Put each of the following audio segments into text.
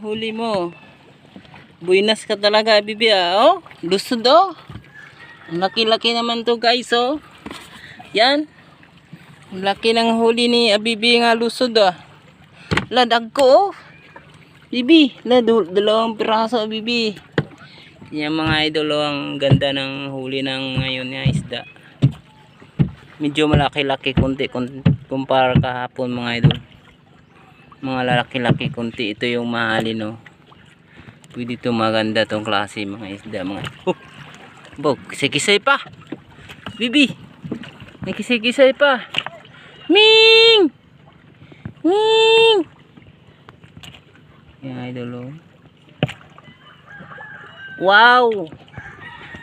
huli mo. Buinas ka talaga, bibi ah. Oh, lusod oh. Laki-laki naman to guys oh. Yan. Laki ng huli ni Abibi nga lusod ah. Ladag ko oh. Bibi, la du- dalawang piraso Bibi. Yan mga idol oh, ang ganda ng huli ng ngayon nga isda. Medyo malaki-laki konti kun- kumpara kahapon mga idol. Mga lalaki-laki konti ito yung mahalin oh. Pwede ito maganda tong klase mga isda mga. Oh. Bog, kisay pa. Bibi. May kisay-kisay pa. Ming! Ming! Yan idol oh. Wow!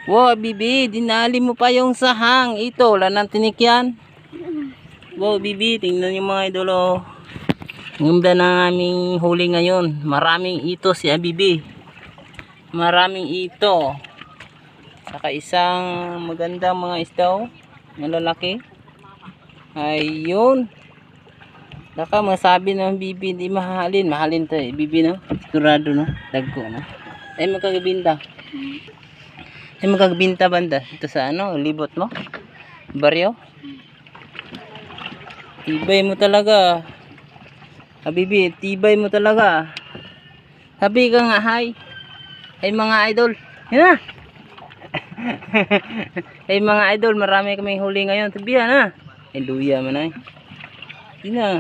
Wow, Bibi, dinali mo pa yung sahang. Ito, wala nang tinik yan. Wow, Bibi, tingnan niyo mga idol oh. Ang ganda ng aming huli ngayon. Maraming ito si Abibi. Maraming ito. Saka isang magandang mga isda oh. Malalaki. Ayun. Naka masabi ng bibi di mahalin. Mahalin to eh. Bibi no. Sigurado no. Dagko no. Ay magkagabinta. Ay magkagabinta banda. Ito sa ano. Libot mo. Baryo. Tibay mo talaga. Habibi, tibay mo talaga. Sabi ka nga hi. Ay mga idol. Yan na. Ay mga idol, marami kaming huli ngayon. Sabihan na. Ay luya man ay. Yun na.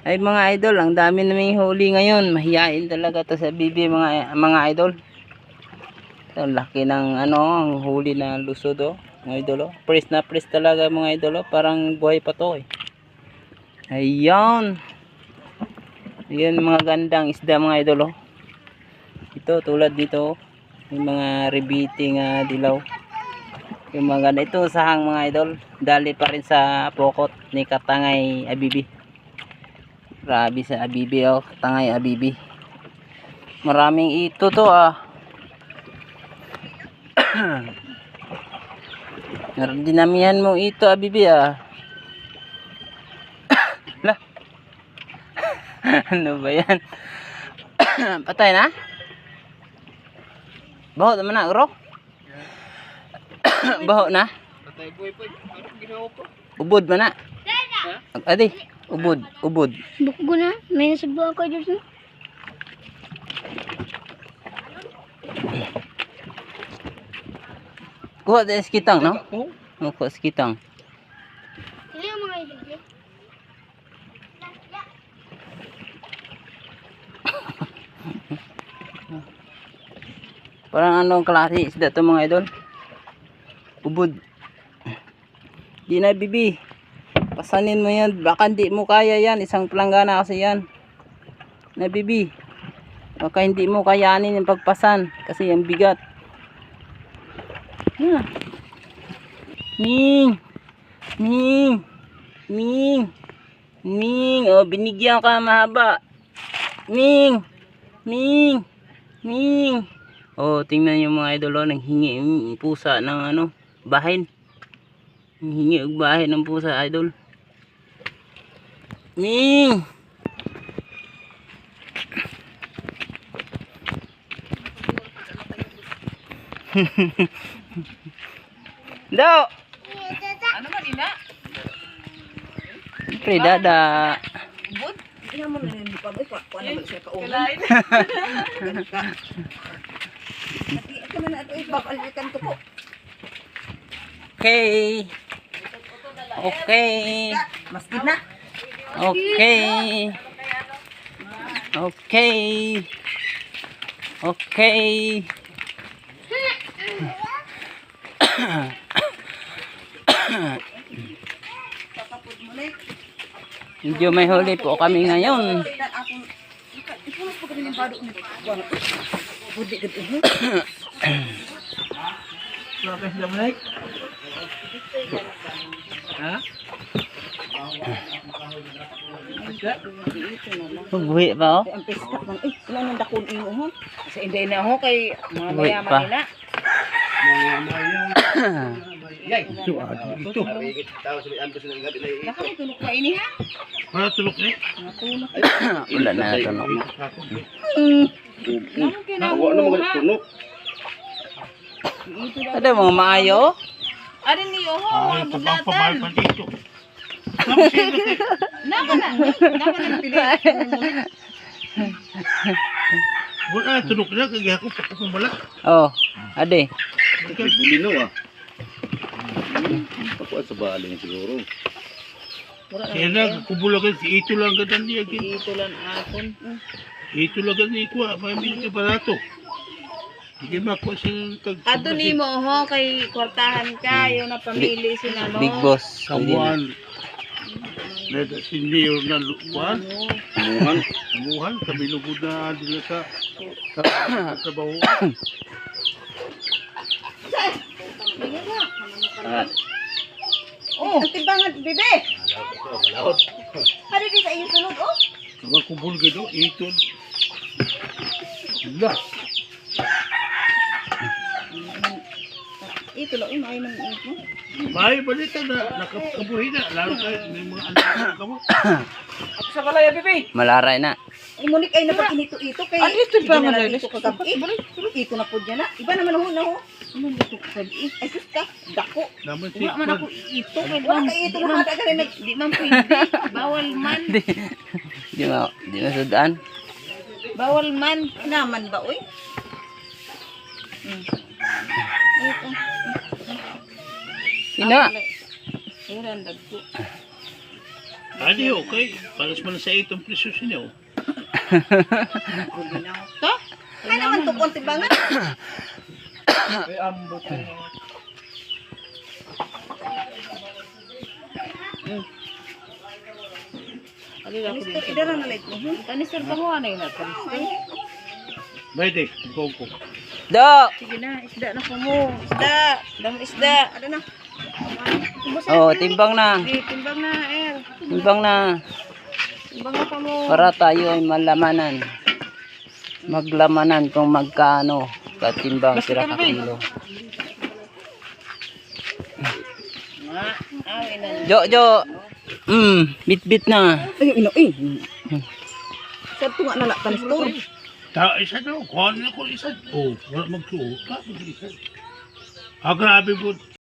Ay mga idol, ang dami naming huli ngayon. Mahiyain talaga to sa bibi mga mga idol. Ito, laki ng ano, ang huli na lusod oh. Mga idol oh. Press na press talaga mga idol oh. Parang buhay pa to eh. Ayan. Ayan mga gandang isda mga idol oh. Ito tulad dito oh. Yung mga rebiting uh, dilaw. Yung mga ganda. Ito sahang mga idol. Dali pa rin sa pokot ni Katangay Abibi. Grabe sa Abibi oh. Katangay Abibi. Maraming ito to ah. Dinamihan mo ito Abibi ah. ano ba yan? Patay na? Baho naman na, uro? Baho na? Patay boy. Ano ginawa ko? Ubod man na. Adi, ubod, ubod. Buko na. May nasubuhan ko dyan. Kuha din sa kitang, no? Kuha sa kitang. Sino yung mga idol? Parang anong klase isda to mga idol? Ubod. Di na bibi. Pasanin mo yan. Baka hindi mo kaya yan. Isang planggana kasi yan. Na bibi. Baka hindi mo kayanin yung pagpasan. Kasi yung bigat. Yeah. Ming. Ming. Ming. Ming. Oh, binigyan ka mahaba. Ming. Ming. Ming. Oh, tingnan niyo mga idol, oh, nanghingi yung pusa ng ano, bahin. Nanghingi og bahin ng pusa, idol. Ming! Do! Ano man ina? Pre, dada. Bud? Ina mo na hindi pa boy. Kuha na ba siya ka Okay. Okay. Maskid na. Okay. Okay. Okay. Medyo may huli po kami ngayon. Ipunas po kami ng bado ni Budi gud ulo. Grabe sila Mike. Ha? Magbuhi pa oh. Ang pistak man. Eh, wala nang dakon imo ho. Sa inday na ho kay mga Wait mayaman nila. Ito, ah, ito. Nakakatulog pa ini ha? Para tulok eh. Natulog. Wala na ito no. Naman kinamuha. Ada mga maayo. Niyo ho. Ay, ang pabang buglatan. pabay pa dito. Naman na. Naman na pili. Wala, tulok na. Kaya ako pa kung bala. Oh, ade. Bulinaw ah. Ako sa baling siguro. Kaya na, kubulagan si Ito lang ganyan niya. Ito lang akon. Ito lang ganyan ko. May minit ka barato. Hindi makuha siyang tag... Ato ni mo ho kay kwartahan ka yung napamili si Nano. Big boss. Pwede na. Kamuhan. Nada senior na lukuan. Kumuhan. Kamuhan. Kami lugod na dila sa sa trabaho. Ah, Oh, ang timbangan, bebe. Ano di sa iyo sunod, oh? Mga kubul gado. Ito. Lah. Ito lang, ayaw ng ito. May balita na nakakabuhi na. Lalo kayo may mga anak na kamo. Ako sa balaya, bebe. Malaray na. Imunik ay napag inito-ito kay... Ano ito ba? Ito na po dyan na. Iba naman ho na ho. Ano dito kagabi? Ay, sus ka. Dako. Naman si Wala man ako ito. Wala Wala ito na ka rin. Di man pwede. Bawal man. Di, di ma, di masudaan. Bawal man. Naman ba, oy? Hmm. Ito. Ina. Ayan, dagko. Adi okay. Paras man sa itong presyo sinyo. To? Ay naman to konti bangan. Kanister, idara na light mo. Kanister ba mo ano yun? Kanister? Bayde, ikaw ko. Do. Sige na, isda na po mo. Isda. Dam isda. Ano na? Oh, timbang na. Sige, timbang na, er. Timbang na. Timbang na pa mo. Para tayo ay malamanan. Maglamanan kung magkano katimbang sira ka kilo. Nga, awin na. Jo, jo. Mm, bit-bit na. Ay, ino, eh. Sir, tunga na lang, kanister. Ta isa kuha na ko isa. Oh, wala magsuot. Ta, mag-isa. Ah, grabe po.